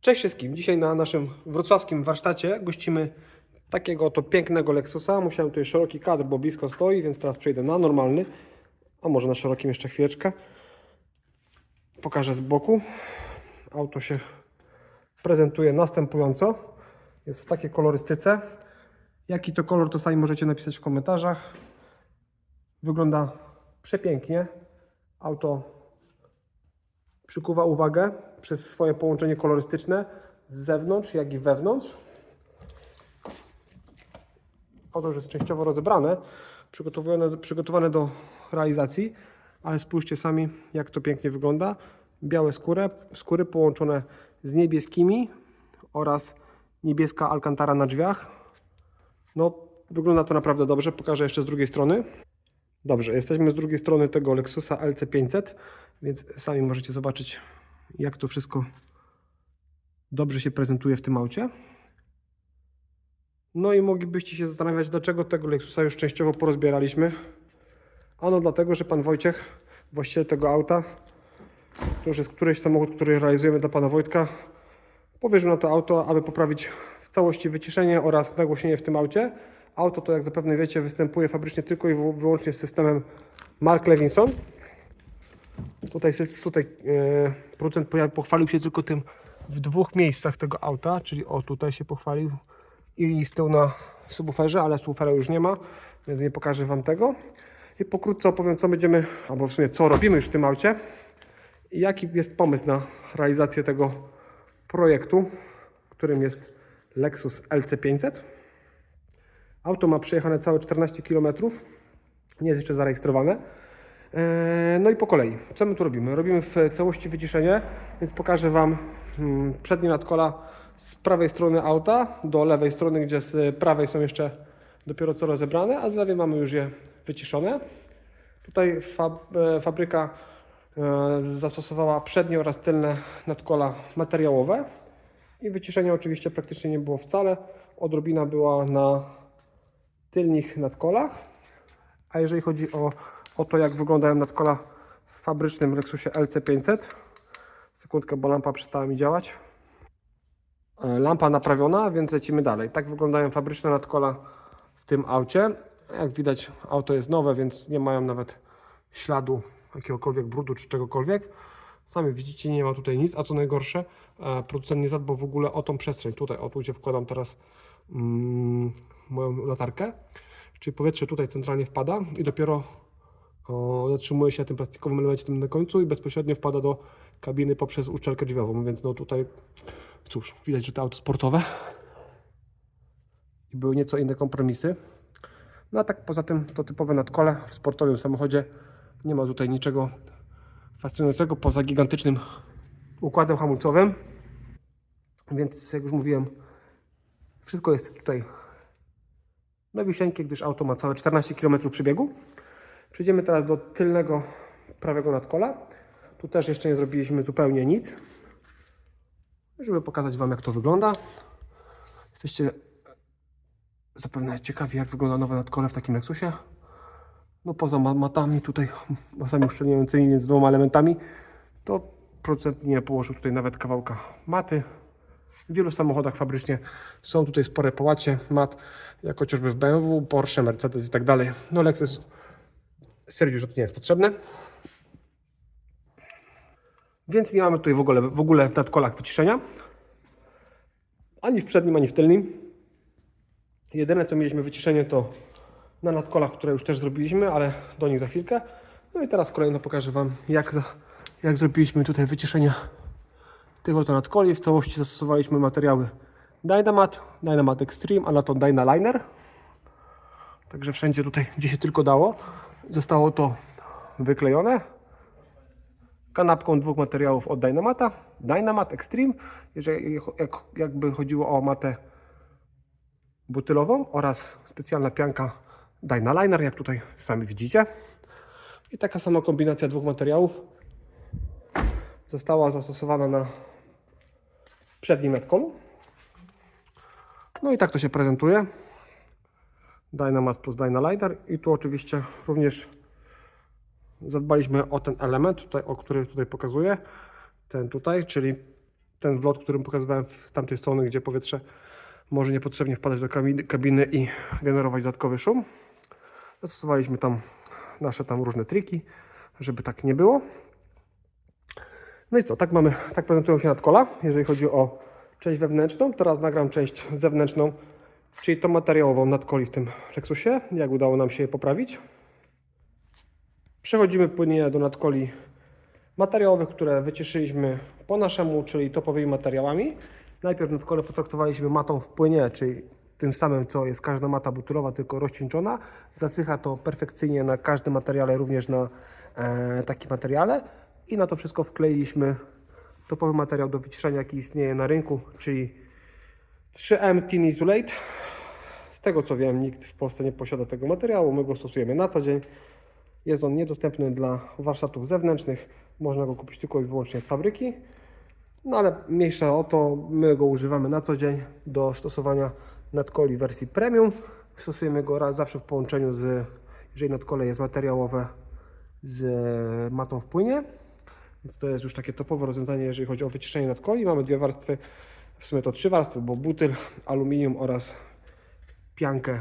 Cześć wszystkim. Dzisiaj na naszym wrocławskim warsztacie gościmy takiego oto pięknego Lexusa. Musiałem tutaj szeroki kadr, bo blisko stoi, więc teraz przejdę na normalny, a może na szerokim jeszcze chwileczkę. Pokażę z boku. Auto się prezentuje następująco. Jest w takiej kolorystyce. Jaki to kolor, to sami możecie napisać w komentarzach. Wygląda przepięknie. Auto przykuwa uwagę przez swoje połączenie kolorystyczne z zewnątrz, jak i wewnątrz. Auto już jest częściowo rozebrane, przygotowane, przygotowane do realizacji, ale spójrzcie sami, jak to pięknie wygląda. Białe skóry, skóry połączone z niebieskimi oraz niebieska alcantara na drzwiach. No, wygląda to naprawdę dobrze. Pokażę jeszcze z drugiej strony. Dobrze, jesteśmy z drugiej strony tego Lexusa LC500, więc sami możecie zobaczyć, jak to wszystko dobrze się prezentuje w tym aucie. No i moglibyście się zastanawiać, dlaczego tego Lexusa już częściowo porozbieraliśmy. Ano dlatego, że pan Wojciech, właściciel tego auta, to już jest któryś samochód, który realizujemy dla pana Wojtka, powierzył na to auto, aby poprawić w całości wyciszenie oraz nagłośnienie w tym aucie. Auto to, jak zapewne wiecie, występuje fabrycznie tylko i wy- wyłącznie z systemem Mark Levinson. Tutaj, tutaj e, producent pochwalił się tylko tym w dwóch miejscach tego auta, czyli o tutaj się pochwalił i z tyłu na subwooferze, ale subwoofera już nie ma, więc nie pokażę Wam tego. I pokrótce opowiem, co będziemy, albo w sumie co robimy już w tym aucie i jaki jest pomysł na realizację tego projektu, którym jest Lexus LC500. Auto ma przejechane całe 14 km, nie jest jeszcze zarejestrowane. Eee, No i po kolei, co my tu robimy? Robimy w całości wyciszenie, więc pokażę Wam mm, przednie nadkola z prawej strony auta do lewej strony, gdzie z prawej są jeszcze dopiero co rozebrane, a z lewej mamy już je wyciszone. Tutaj e, fabryka e, zastosowała przednie oraz tylne nadkola materiałowe i wyciszenia oczywiście praktycznie nie było wcale. Odrobina była na tylnych nadkolach. A jeżeli chodzi o, o to, jak wyglądają nadkola w fabrycznym Lexusie LC500, sekundkę, bo lampa przestała mi działać. E, Lampa naprawiona, więc lecimy dalej. Tak wyglądają fabryczne nadkola w tym aucie. Jak widać, auto jest nowe, więc nie mają nawet śladu jakiegokolwiek brudu czy czegokolwiek. Sami widzicie, nie ma tutaj nic, a co najgorsze, e, producent nie zadbał w ogóle o tą przestrzeń. Tutaj, o tu gdzie wkładam teraz mm, moją latarkę, czyli powietrze tutaj centralnie wpada i dopiero zatrzymuje się na tym plastikowym elemencie tym na końcu i bezpośrednio wpada do kabiny poprzez uszczelkę drzwiową, więc no tutaj cóż, widać, że to auto sportowe i były nieco inne kompromisy. No a tak poza tym to typowe nadkole w sportowym samochodzie. Nie ma tutaj niczego fascynującego poza gigantycznym układem hamulcowym. Więc jak już mówiłem, wszystko jest tutaj nowiusieńkie, gdyż auto ma całe 14 km przebiegu. Przejdziemy teraz do tylnego prawego nadkola. Tu też jeszcze nie zrobiliśmy zupełnie nic, żeby pokazać Wam jak to wygląda. Jesteście zapewne ciekawi jak wygląda nowe nadkole w takim Lexusie. No poza ma- matami tutaj, masami uszczelniającymi między dwoma elementami, to producent nie położył tutaj nawet kawałka maty. W wielu samochodach fabrycznie są tutaj spore połacie mat, jak chociażby w BMW, Porsche, Mercedes i tak dalej. No Lexus stwierdził, że to nie jest potrzebne. Więc nie mamy tutaj w ogóle, w ogóle wyciszenia. Ani w przednim, ani w tylnym. Jedyne co mieliśmy wyciszenie to na nadkolach, które już też zrobiliśmy, ale do nich za chwilkę. No i teraz kolejno pokażę Wam jak, za, jak zrobiliśmy tutaj wyciszenie tych oto nadkoli. W całości zastosowaliśmy materiały Dynamat, Dynamat Extreme, ale to Dynaliner. Także wszędzie tutaj, gdzie się tylko dało, zostało to wyklejone. Kanapką dwóch materiałów od Dynamata, Dynamat Extreme, jeżeli jak, jakby chodziło o matę butylową oraz specjalna pianka Dynaliner, jak tutaj sami widzicie. I taka sama kombinacja dwóch materiałów została zastosowana na przednim nadkolu. No i tak to się prezentuje. Dynamat plus Dynaliner i tu oczywiście również zadbaliśmy o ten element, tutaj, o który tutaj pokazuję. Ten tutaj, czyli ten wlot, którym pokazywałem z tamtej strony, gdzie powietrze może niepotrzebnie wpadać do kabiny i generować dodatkowy szum. Zastosowaliśmy tam nasze tam różne triki, żeby tak nie było. No i co, tak mamy, tak prezentują się nadkola, jeżeli chodzi o część wewnętrzną. Teraz nagram część zewnętrzną, czyli tą materiałową nadkoli w tym Lexusie, jak udało nam się je poprawić. Przechodzimy płynnie do nadkoli materiałowych, które wycieszyliśmy po naszemu, czyli topowymi materiałami. Najpierw nadkole potraktowaliśmy matą w płynie, czyli tym samym, co jest każda mata butylowa, tylko rozcieńczona. Zasycha to perfekcyjnie na każdym materiale, również na e, takim materiale. I na to wszystko wkleiliśmy topowy materiał do wyciszenia, jaki istnieje na rynku, czyli 3M Thin Insulate. Z tego co wiem, nikt w Polsce nie posiada tego materiału. My go stosujemy na co dzień. Jest on niedostępny dla warsztatów zewnętrznych. Można go kupić tylko i wyłącznie z fabryki. No ale mniejsza o to, my go używamy na co dzień do stosowania nadkoli wersji premium. Stosujemy go zawsze w połączeniu z, jeżeli nadkole jest materiałowe, z matą w płynie. Więc to jest już takie topowe rozwiązanie, jeżeli chodzi o wyciszenie nadkoli. Mamy dwie warstwy, w sumie to trzy warstwy, bo butyl, aluminium oraz piankę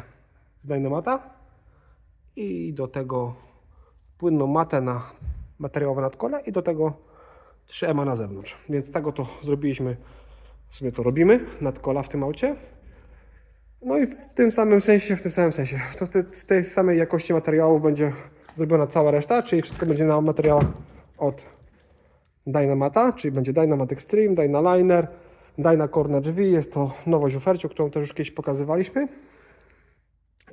z Dynamata. I do tego płynną matę na materiałowe nadkole i do tego 3M na zewnątrz. Więc tak oto zrobiliśmy, w sumie to robimy, nadkola w tym aucie. No i w tym samym sensie, w tym samym sensie, to z tej, samej jakości materiałów będzie zrobiona cała reszta, czyli wszystko będzie na materiałach od Dynamata, czyli będzie Dynamat Extreme, Dynaliner, Dynacore na drzwi. Jest to nowość w ofercie, którą też już kiedyś pokazywaliśmy.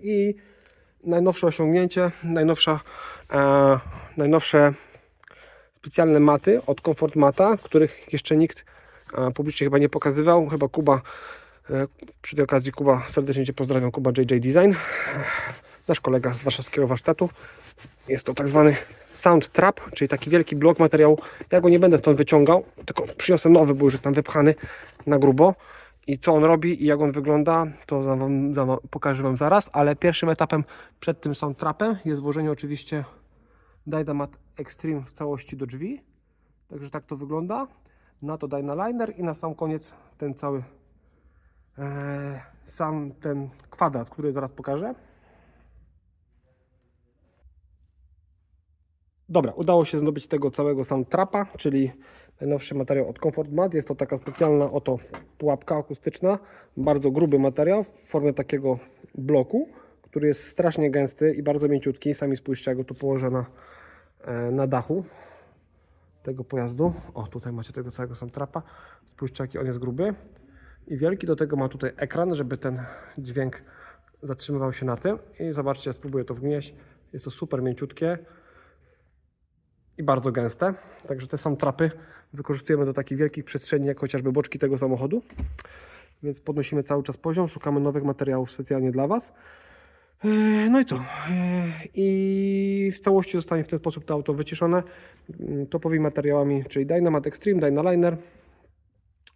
I najnowsze osiągnięcie, najnowsza, e, najnowsze specjalne maty od Comfort Mata, których jeszcze nikt e, publicznie chyba nie pokazywał. Chyba Kuba, e, przy tej okazji Kuba, serdecznie Cię pozdrawiam, Kuba JJ Design, nasz kolega z warszawskiego warsztatu. Jest to tak zwany Sound Trap, czyli taki wielki blok materiału. Ja go nie będę stąd wyciągał, tylko przyniosę nowy, bo już jest tam wypchany na grubo. I co on robi i jak on wygląda, to za wam, za wam, pokażę Wam zaraz, ale pierwszym etapem przed tym Sound Trapem jest włożenie oczywiście Dynamat Extreme w całości do drzwi. Także tak to wygląda. Na to Dynaliner i na sam koniec ten cały e, sam ten kwadrat, który zaraz pokażę. Dobra, udało się zdobyć tego całego sam trapa, czyli najnowszy materiał od Comfort Mat. Jest to taka specjalna oto pułapka akustyczna, bardzo gruby materiał w formie takiego bloku, który jest strasznie gęsty i bardzo mięciutki. Sami spójrzcie, jak go tu położę na, e, na dachu tego pojazdu. O, tutaj macie tego całego sam trapa. Spójrzcie, jaki on jest gruby i wielki. Do tego ma tutaj ekran, żeby ten dźwięk zatrzymywał się na tym. I zobaczcie, spróbuję to wgnieść. Jest to super mięciutkie i bardzo gęste. Także te sam trapy wykorzystujemy do takich wielkich przestrzeni, jak chociażby boczki tego samochodu. Więc podnosimy cały czas poziom, szukamy nowych materiałów specjalnie dla Was. Eee, No i co? Eee, I w całości zostanie w ten sposób to auto wyciszone mm, topowymi materiałami, czyli Dynamat Extreme, Dynaliner.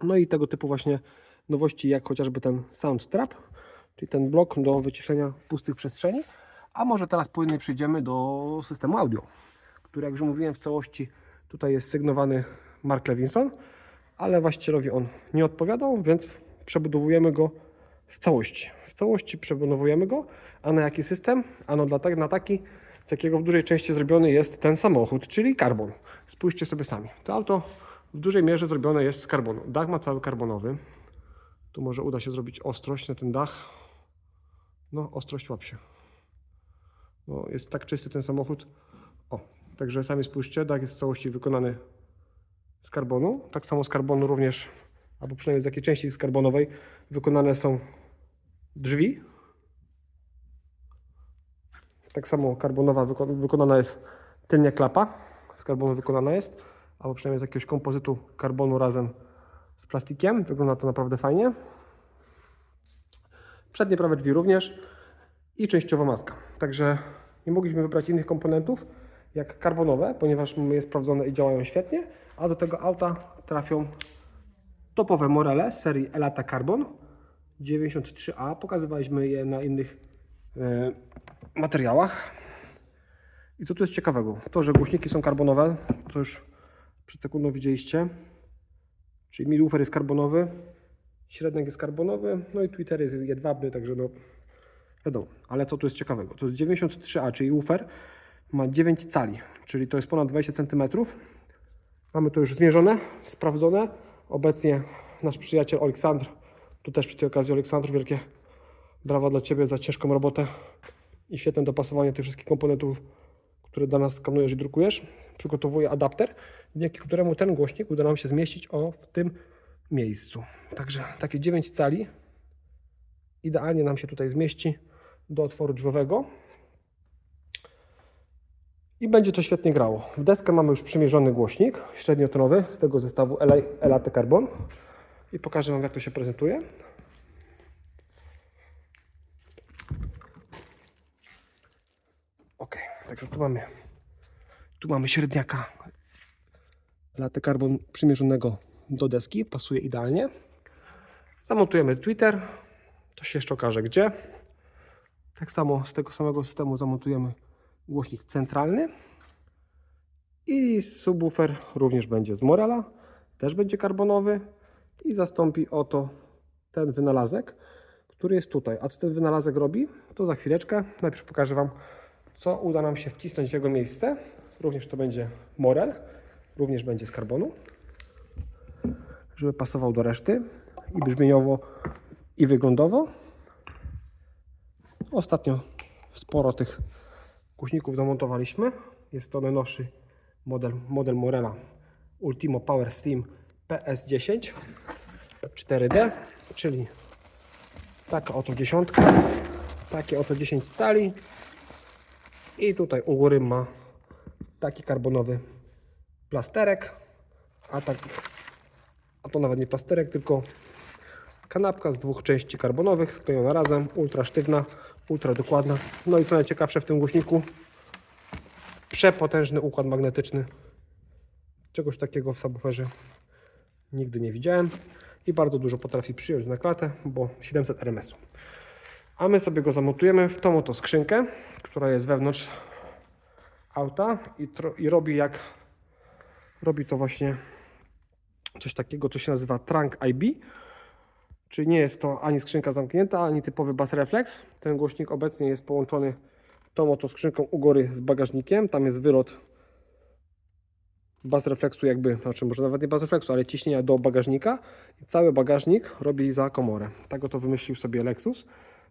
No i tego typu właśnie nowości, jak chociażby ten Sound Trap, czyli ten blok do wyciszenia pustych przestrzeni. A może teraz płynnie przejdziemy do systemu audio, który, jak już mówiłem, w całości tutaj jest sygnowany Mark Levinson, ale właścicielowi on nie odpowiadał, więc przebudowujemy go w całości. W całości przebudowujemy go, a na jaki system? Ano dla tak, na taki, z jakiego w dużej części zrobiony jest ten samochód, czyli karbon. Spójrzcie sobie sami. To auto w dużej mierze zrobione jest z karbonu. Dach ma cały karbonowy. Tu może uda się zrobić ostrość na ten dach. No, ostrość łap się. No, jest tak czysty ten samochód. Także sami spójrzcie, dach jest w całości wykonany z karbonu. Tak samo z karbonu również, albo przynajmniej z jakiej części z karbonowej, wykonane są drzwi. Tak samo karbonowa wyko- wykonana jest tylnia klapa. Z karbonu wykonana jest, albo przynajmniej z jakiegoś kompozytu karbonu razem z plastikiem. Wygląda to naprawdę fajnie. Przednie prawe drzwi również i częściowo maska. Także nie mogliśmy wybrać innych komponentów jak karbonowe, ponieważ mamy je sprawdzone i działają świetnie, a do tego auta trafią topowe Morele z serii Elata Carbon 93A. Pokazywaliśmy je na innych e, materiałach. I co tu jest ciekawego? To, że głośniki są karbonowe, to już przed sekundą widzieliście. czyli midwoofer jest karbonowy, średnik jest karbonowy, no i Twitter jest jedwabny, także no wiadomo. Ale co tu jest ciekawego? To jest 93A, czyli woofer ma 9 cali, czyli to jest ponad 20 cm. Mamy to już zmierzone, sprawdzone. Obecnie nasz przyjaciel Aleksandr, tu też przy tej okazji Aleksandr, wielkie brawa dla Ciebie za ciężką robotę i świetne dopasowanie tych wszystkich komponentów, które dla nas skanujesz i drukujesz. Przygotowuje adapter, dzięki któremu ten głośnik uda nam się zmieścić o w tym miejscu. Także takie 9 cali idealnie nam się tutaj zmieści do otworu drzwiowego. I będzie to świetnie grało. W deskę mamy już przymierzony głośnik średniotonowy z tego zestawu Ela- Elate Carbon. I pokażę Wam jak to się prezentuje. Ok, także tu mamy tu mamy średniaka Elate Carbon przymierzonego do deski. Pasuje idealnie. Zamontujemy Twitter. To się jeszcze okaże gdzie. Tak samo z tego samego systemu zamontujemy głośnik centralny. I subwoofer również będzie z Morela, też będzie karbonowy i zastąpi oto ten wynalazek, który jest tutaj. A co ten wynalazek robi? To za chwileczkę. Najpierw pokażę Wam, co uda nam się wcisnąć w jego miejsce. Również to będzie Morel, również będzie z karbonu, żeby pasował do reszty i brzmieniowo, i wyglądowo. Ostatnio sporo tych głośników zamontowaliśmy. Jest to najnowszy model, model Morela Ultimo Power Steam PS10 4D, czyli taka oto dziesiątka, takie oto 10 stali i tutaj u góry ma taki karbonowy plasterek, a, tak, a to nawet nie plasterek, tylko kanapka z dwóch części karbonowych sklejona razem, ultra sztywna, ultra dokładna. No i co najciekawsze w tym głośniku, przepotężny układ magnetyczny. Czegoś takiego w subwooferze nigdy nie widziałem i bardzo dużo potrafi przyjąć na klatę, bo 700 RMS-u. A my sobie go zamontujemy w tą oto skrzynkę, która jest wewnątrz auta i, i robi jak robi to właśnie coś takiego, co się nazywa Trunk IB. Czyli nie jest to ani skrzynka zamknięta, ani typowy bas reflex. Ten głośnik obecnie jest połączony tą oto skrzynką u góry z bagażnikiem. Tam jest wylot bas refleksu jakby, znaczy może nawet nie bas refleksu, ale ciśnienia do bagażnika. I cały bagażnik robi za komorę. Tak oto wymyślił sobie Lexus.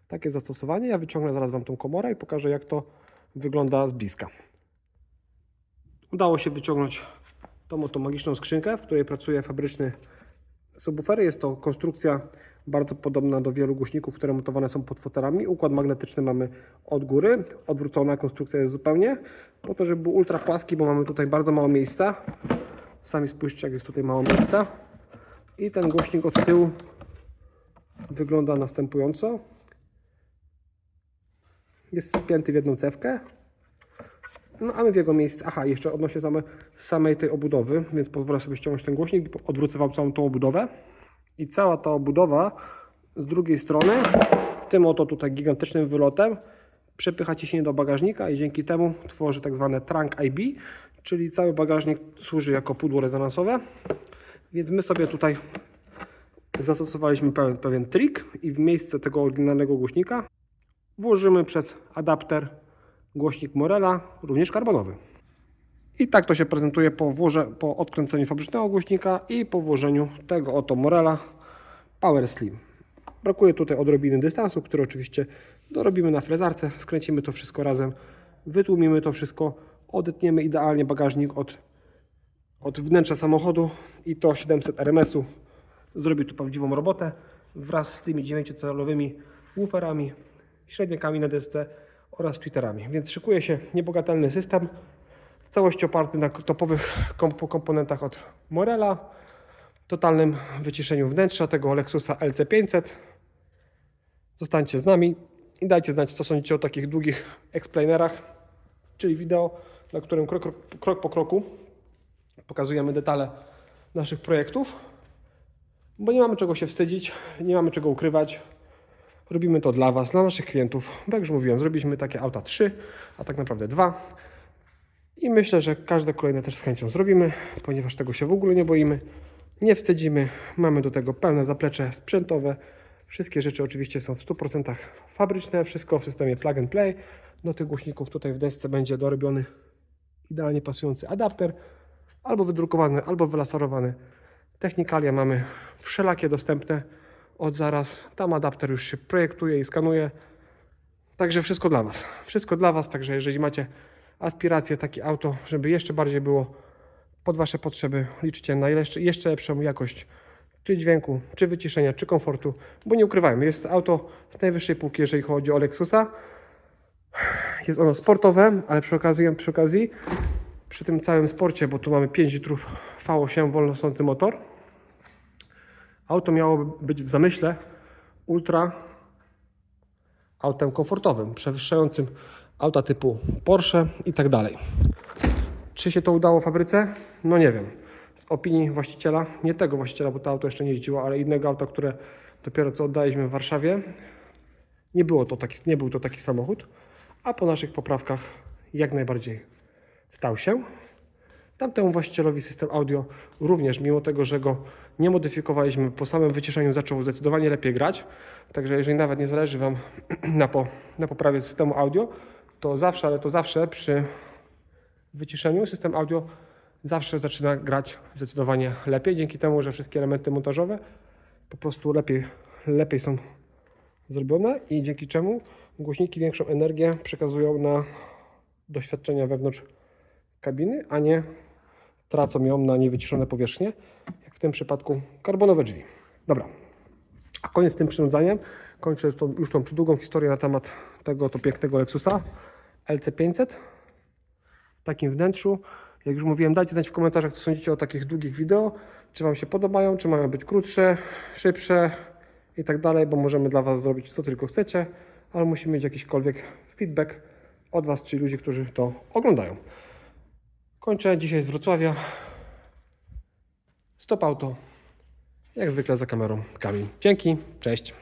Takie zastosowanie. Ja wyciągnę zaraz Wam tą komorę i pokażę jak to wygląda z bliska. Udało się wyciągnąć tą oto magiczną skrzynkę, w której pracuje fabryczny subwoofer. Jest to konstrukcja bardzo podobna do wielu głośników, które montowane są pod fotelami. Układ magnetyczny mamy od góry. Odwrócona konstrukcja jest zupełnie, po to, żeby był ultra płaski, bo mamy tutaj bardzo mało miejsca. Sami spójrzcie, jak jest tutaj mało miejsca. I ten głośnik od tyłu wygląda następująco. Jest spięty w jedną cewkę. No a my w jego miejsce, aha, jeszcze odnośnie same, samej tej obudowy, więc pozwolę sobie ściągnąć ten głośnik, odwrócę Wam całą tą obudowę. I cała ta obudowa z drugiej strony, tym oto tutaj gigantycznym wylotem, przepycha ciśnienie do bagażnika i dzięki temu tworzy tak zwane trunk IB, czyli cały bagażnik służy jako pudło rezonansowe. Więc my sobie tutaj zastosowaliśmy pewien, pewien trik i w miejsce tego oryginalnego głośnika włożymy przez adapter głośnik Morela, również karbonowy. I tak to się prezentuje po, włoże, po odkręceniu fabrycznego głośnika i po włożeniu tego oto Morela Power Slim. Brakuje tutaj odrobiny dystansu, który oczywiście dorobimy na frezarce, skręcimy to wszystko razem, wytłumimy to wszystko, odetniemy idealnie bagażnik od, od wnętrza samochodu i to 700 RMS-u zrobi tu prawdziwą robotę wraz z tymi 9-calowymi wooferami, średniakami na desce oraz tweeterami. Więc szykuje się niebogatelny system, w całości oparty na topowych komp- komponentach od Morela, totalnym wyciszeniu wnętrza tego Lexusa LC500. Zostańcie z nami i dajcie znać, co sądzicie o takich długich explainerach, czyli wideo, na którym krok, krok po kroku pokazujemy detale naszych projektów, bo nie mamy czego się wstydzić, nie mamy czego ukrywać. Robimy to dla Was, dla naszych klientów. Bo jak już mówiłem, zrobiliśmy takie auta 3, a tak naprawdę 2. I myślę, że każde kolejne też z chęcią zrobimy, ponieważ tego się w ogóle nie boimy. nie wstydzimy. Mamy do tego pełne zaplecze sprzętowe. Wszystkie rzeczy oczywiście są w 100% fabryczne. Wszystko w systemie plug and play. Do tych głośników tutaj w desce będzie dorobiony idealnie pasujący adapter. Albo wydrukowany, albo wylaserowany. Technikalia mamy wszelakie dostępne od zaraz. Tam adapter już się projektuje i skanuje. Także wszystko dla Was. Wszystko dla Was. Także jeżeli macie aspiracje, takie auto, żeby jeszcze bardziej było pod Wasze potrzeby, liczcie na jeszcze, jeszcze lepszą jakość czy dźwięku, czy wyciszenia, czy komfortu, bo nie ukrywajmy, jest to auto z najwyższej półki, jeżeli chodzi o Lexusa. Jest ono sportowe, ale przy okazji, przy okazji, przy tym całym sporcie, bo tu mamy 5 litrów V8 wolnosący motor, auto miało być w zamyśle ultra autem komfortowym, przewyższającym auta typu Porsche i tak dalej. Czy się to udało fabryce? No nie wiem. Z opinii właściciela, nie tego właściciela, bo to auto jeszcze nie jeździło, ale innego auta, które dopiero co oddaliśmy w Warszawie, nie, było to taki, nie był to taki samochód, a po naszych poprawkach jak najbardziej stał się. Tamtemu właścicielowi system audio również, mimo tego, że go nie modyfikowaliśmy, po samym wyciszeniu zaczął zdecydowanie lepiej grać. Także jeżeli nawet nie zależy Wam na, po, na poprawie systemu audio, to zawsze, ale to zawsze przy wyciszeniu system audio zawsze zaczyna grać zdecydowanie lepiej, dzięki temu, że wszystkie elementy montażowe po prostu lepiej, lepiej są zrobione i dzięki czemu głośniki większą energię przekazują na doświadczenia wewnątrz kabiny, a nie tracą ją na niewyciszone powierzchnie, jak w tym przypadku karbonowe drzwi. Dobra, a koniec z tym przynudzaniem. Kończę tą, już tą przydługą historię na temat tego to pięknego Lexusa LC500 w takim wnętrzu. Jak już mówiłem, dajcie znać w komentarzach, co sądzicie o takich długich wideo. Czy Wam się podobają, czy mają być krótsze, szybsze i tak dalej, bo możemy dla Was zrobić co tylko chcecie, ale musimy mieć jakiśkolwiek feedback od Was, czyli ludzi, którzy to oglądają. Kończę dzisiaj z Wrocławia. Stop auto. Jak zwykle za kamerą Kamil. Dzięki, cześć.